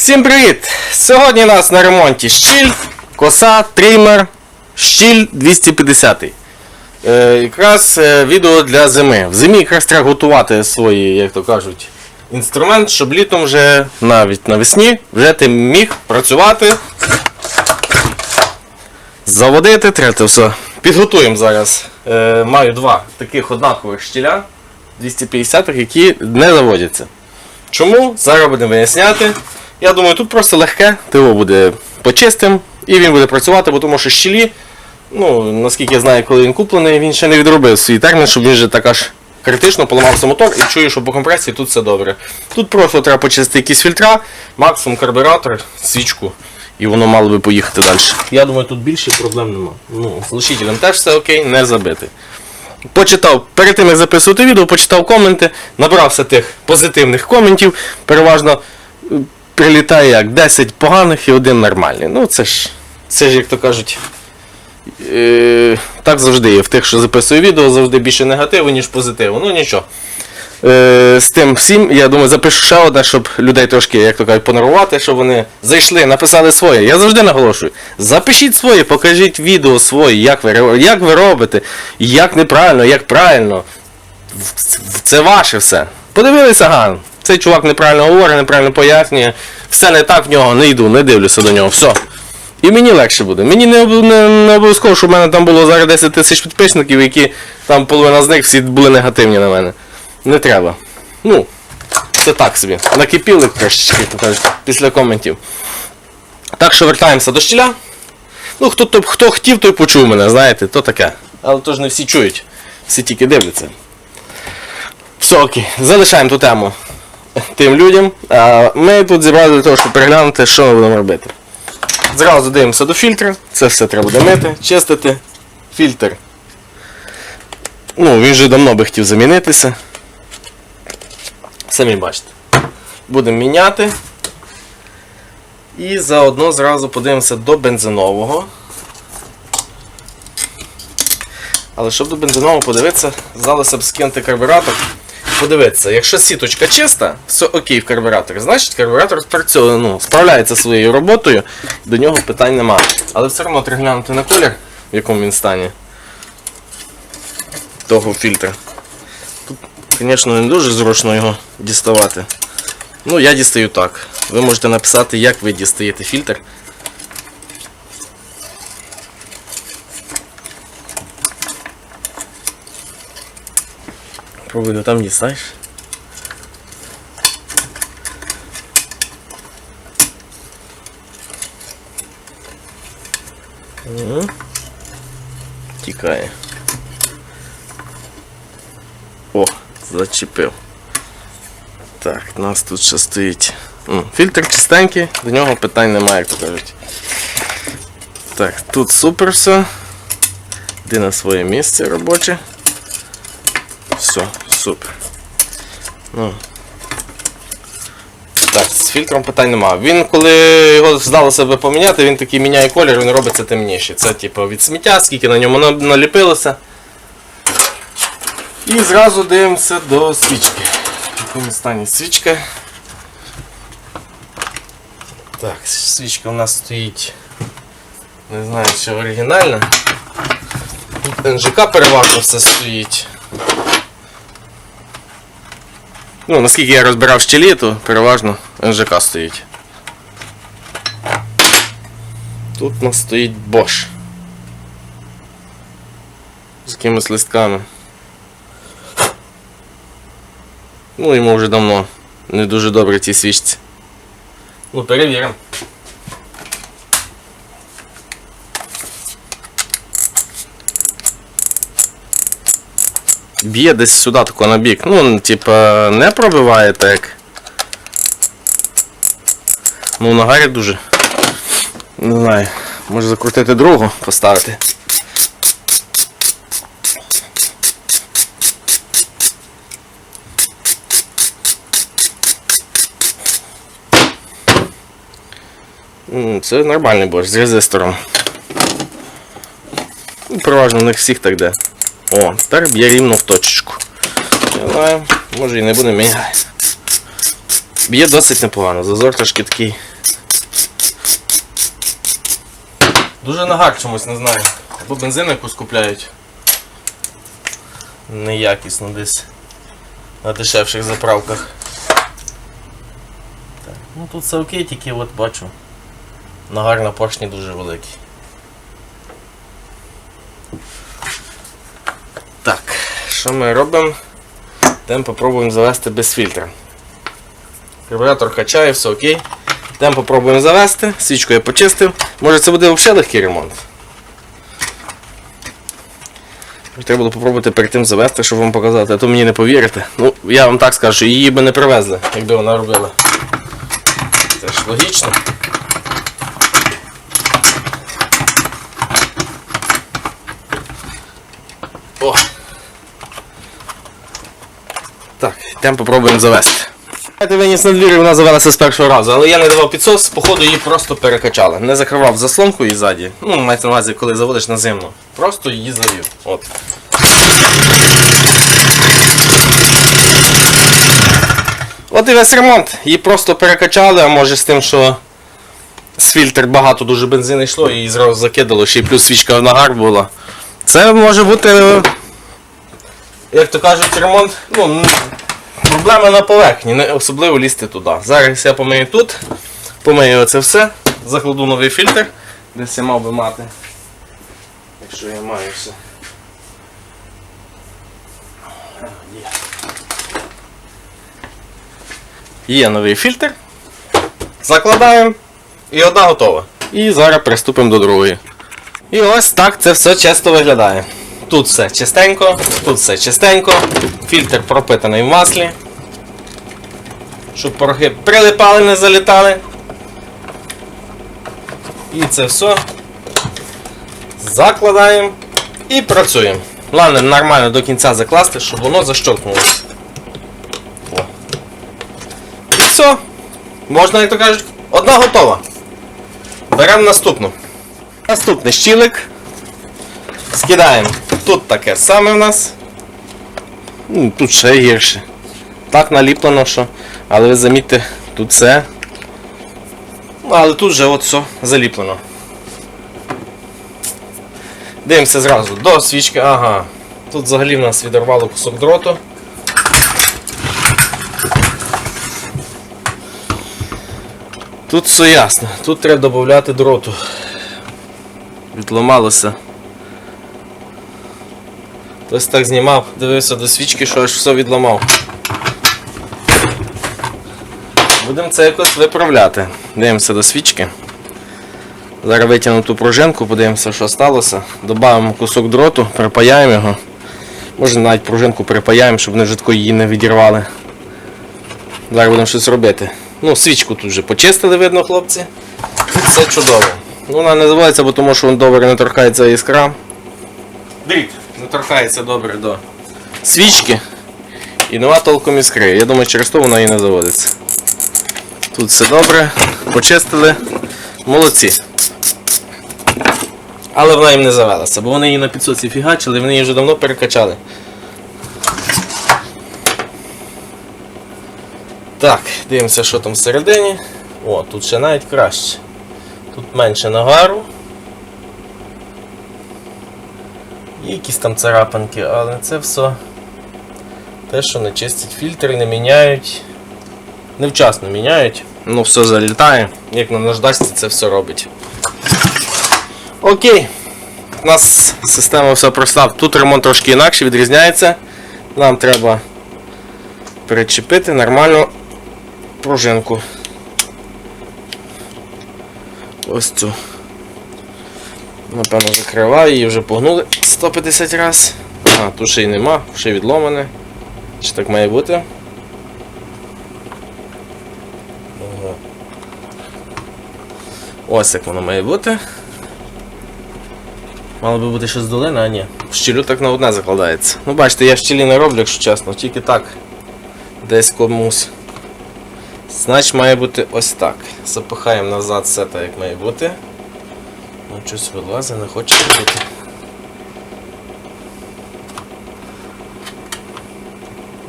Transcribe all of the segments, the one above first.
Всім привіт! Сьогодні у нас на ремонті щіль, коса, тример, щіль 250. Е, якраз е, відео для зими. В зимі якраз треба готувати свої, як то кажуть, інструмент, щоб літом вже навіть навесні вже ти міг працювати. Заводити, треба все. Підготуємо зараз. Е, маю два таких однакових щіля 250 які не заводяться. Чому? Зараз будемо виясняти. Я думаю, тут просто легке, ТО буде почистим і він буде працювати, бо тому що щілі, ну, наскільки я знаю, коли він куплений, він ще не відробив свій термін, щоб він же так аж критично поламався мотор і чую, що по компресії тут все добре. Тут просто треба почистити якісь фільтра, максимум карбюратор, свічку, і воно мало би поїхати далі. Я думаю, тут більше проблем нема. Ну, з глушителем теж все окей, не забити. Почитав, перед тим як записувати відео, почитав коменти, набрався тих позитивних коментів. Переважно прилітає як 10 поганих і один нормальний. Ну це ж, це ж як то кажуть, е, так завжди є. В тих, що записую відео, завжди більше негативу, ніж позитиву. Ну нічого. Е, з тим всім, я думаю, запишу ще одне, щоб людей трошки, як то кажуть, понервувати, щоб вони зайшли, написали своє. Я завжди наголошую. Запишіть своє, покажіть відео своє, як ви, як ви робите, як неправильно, як правильно. Це ваше все. Подивилися, ага, цей чувак неправильно говорить, неправильно пояснює. Все не так в нього, не йду, не дивлюся до нього. Все. І мені легше буде. Мені не, не, не обов'язково, щоб в мене там було зараз 10 тисяч підписників, які там половина з них всі були негативні на мене. Не треба. Ну, це так собі. Накипіли трошечки, після коментів. Так що вертаємося до щіля. Ну, хто, то- хто хотів, той почув мене, знаєте, то таке. Але то ж не всі чують. Всі тільки дивляться. Все окей, залишаємо ту тему тим людям. А ми тут зібрали для того, щоб переглянути, що ми будемо робити. Зразу дивимося до фільтра. Це все треба буде мити, чистити. Фільтр. Ну, він вже давно би хотів замінитися. Самі бачите. Будемо міняти. І заодно зразу подивимося до бензинового. Але щоб до бензинового подивитися, здалося б скинути карбюратор. Подивитися, якщо сіточка чиста, все окей в карбюраторі, значить карбюратор працює, ну, справляється своєю роботою, до нього питань немає. Але все одно глянути на колір, в якому він стані того фільтра. Тут, звісно, не дуже зручно його діставати. Ну, я дістаю так. Ви можете написати, як ви дістаєте фільтр. Пробуй там дістаєш. Мгм. Тікає. О, зачепив. Так, у нас тут ще стоїть. Фільтр чистенький, до нього питань немає, як то кажуть. Так, тут супер все. Йди на своє місце робоче. Все, супер. Ну. Так, з фільтром питань немає. Він, коли його здало себе поміняти, він такий міняє колір, він робиться темніший. Це типу від сміття, скільки на ньому наліпилося. І зразу дивимося до свічки. В якому стані свічка. Так, свічка у нас стоїть. Не знаю, чи оригінальна. Тут НЖК переважно все стоїть. Ну, наскільки я розбирав щелі, то переважно НЖК стоїть. Тут у нас стоїть Bosch. З якимись листками. Ну, йому вже давно не дуже добре ці свічці. Ну, перевіримо. Б'є десь сюди тако на бік. Ну, типа, не пробиває так. Ну, на гарі дуже. Не знаю. Може закрутити другу, поставити. Це нормальний борщ з резистором. Ну, Переважно в них всіх так де. О, тепер б'є рівно в точечку. Знаю, може і не буде міняти. Б'є досить непогано, зазор трошки такий. Дуже нагар чомусь, не знаю. Або бензин якусь купляють. Неякісно десь. На дешевших заправках. Так, ну тут все окей, тільки от бачу. Нагар на поршні дуже великий. Так, що ми робимо? Йдемо попробуємо завести без фільтра. Карбюратор качає, все окей. Йдемо попробуємо завести. Свічку я почистив. Може це буде взагалі легкий ремонт. Треба було попробувати перед тим завести, щоб вам показати, а то мені не повірите. Ну, я вам так скажу, її би не привезли, якби вона робила. Це ж логічно. О! Так, йдемо попробуємо завести. Я виніс на двір, і вона завелася з першого разу, але я не давав підсос, походу її просто перекачали. Не закривав заслонку і ззаді. Ну, мається на увазі, коли заводиш на зимну. Просто її завів. От. От і весь ремонт. Її просто перекачали, а може з тим, що з фільтр багато дуже бензину йшло і її зразу закидало, ще й плюс свічка в нагар була. Це може бути, як то кажуть, ремонт. Ну, проблема на поверхні, не особливо лізти туди. Зараз я помию тут, помию оце все, закладу новий фільтр, десь я мав би мати. Якщо я маю все. Є. Новий фільтр. Закладаємо. І одна готова. І зараз приступимо до другої. І ось так це все чисто виглядає. Тут все чистенько, тут все чистенько, фільтр пропитаний в маслі. Щоб порохи прилипали, не залітали. І це все закладаємо і працюємо. Головне нормально до кінця закласти, щоб воно защолкнулося. І все. Можна, як то кажуть, одна готова. Беремо наступну. Наступний щілик. Скидаємо. Тут таке саме в нас. Ну, Тут ще гірше. Так наліплено, що. Але ви замітьте, тут все. Ну, але тут вже от все заліплено. Дивимося зразу до свічки. Ага. Тут взагалі в нас відірвало кусок дроту. Тут все ясно. Тут треба додати дроту. Відламалося. Хтось так знімав, дивився до свічки, що аж все відламав. Будемо це якось виправляти. Дивимося до свічки. Зараз витягнемо ту пружинку, подивимося, що сталося. Добавимо кусок дроту, припаяємо його. Може навіть пружинку припаяємо, щоб вони тако її не відірвали. Зараз будемо щось робити. Ну, свічку тут вже почистили, видно, хлопці. Все чудово. Вона не називається, бо тому що він добре не торкається іскра. Дріт не торкається добре до свічки. І нема толком іскри. Я думаю, через то вона і не заводиться. Тут все добре, почистили. Молодці. Але вона їм не завелася, бо вони її на підсоці фігачили, вони її вже давно перекачали. Так, дивимося, що там всередині. О, тут ще навіть краще. Тут менше нагару. Є якісь там царапинки, але це все те, що не чистять фільтри, не міняють. Невчасно міняють. Ну все залітає. Як на наждачці це все робить. Окей. У нас система все проста. Тут ремонт трошки інакше відрізняється. Нам треба перечепити нормальну пружинку. Ось цю. Напевно, закриваю, її вже погнули 150 раз. А, тут ще й нема, ще відломане. Чи так має бути? Ось як воно має бути. Мало би бути щось долина, а ні. Щілю так на одне закладається. Ну бачите, я щілі не роблю, якщо чесно, тільки так. Десь комусь. Значить має бути ось так. Запихаємо назад все так, як має бути. Щось вилазить, не хоче бути.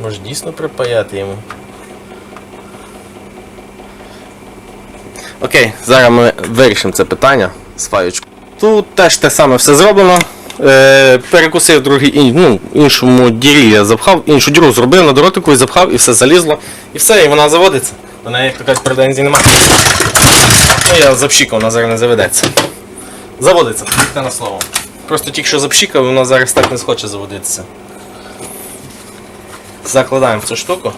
Може дійсно припаяти йому? Окей, зараз ми вирішимо це питання з фаєчкою. Тут теж те саме все зроблено. Е, перекусив другий ну, іншому дірі я запхав, іншу діру зробив на дротику і запхав, і все залізло. І все, і вона заводиться. До неї як то кажуть, претензій немає. Ну я запшікав, вона зараз не заведеться. Заводиться, повірте на слово. Просто тільки що запшікав, вона зараз так не схоче заводитися. Закладаємо цю штуку.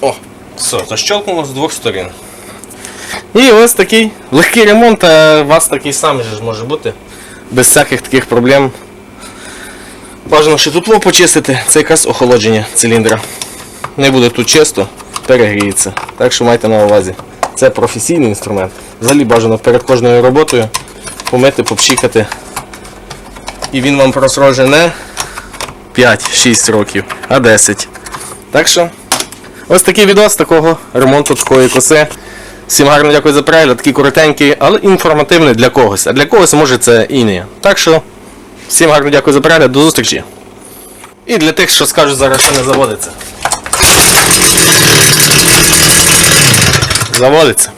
О, все, защелкнуло з двох сторін. І ось такий легкий ремонт, а у вас такий самий же може бути. Без всяких таких проблем. Бажано ще тутло почистити, це якраз охолодження циліндра. Не буде тут чисто, перегріється. Так що майте на увазі. Це професійний інструмент. Взагалі бажано перед кожною роботою помити, попшікати. І він вам прослужить не 5-6 років, а 10. Так що, ось такий відос такого ремонту такої коси. Всім гарно дякую за перегляд, такий коротенький, але інформативний для когось. А для когось може це і не. Так що, всім гарно дякую за перегляд, до зустрічі. І для тих, що скажуть зараз, що не заводиться. Заводиться.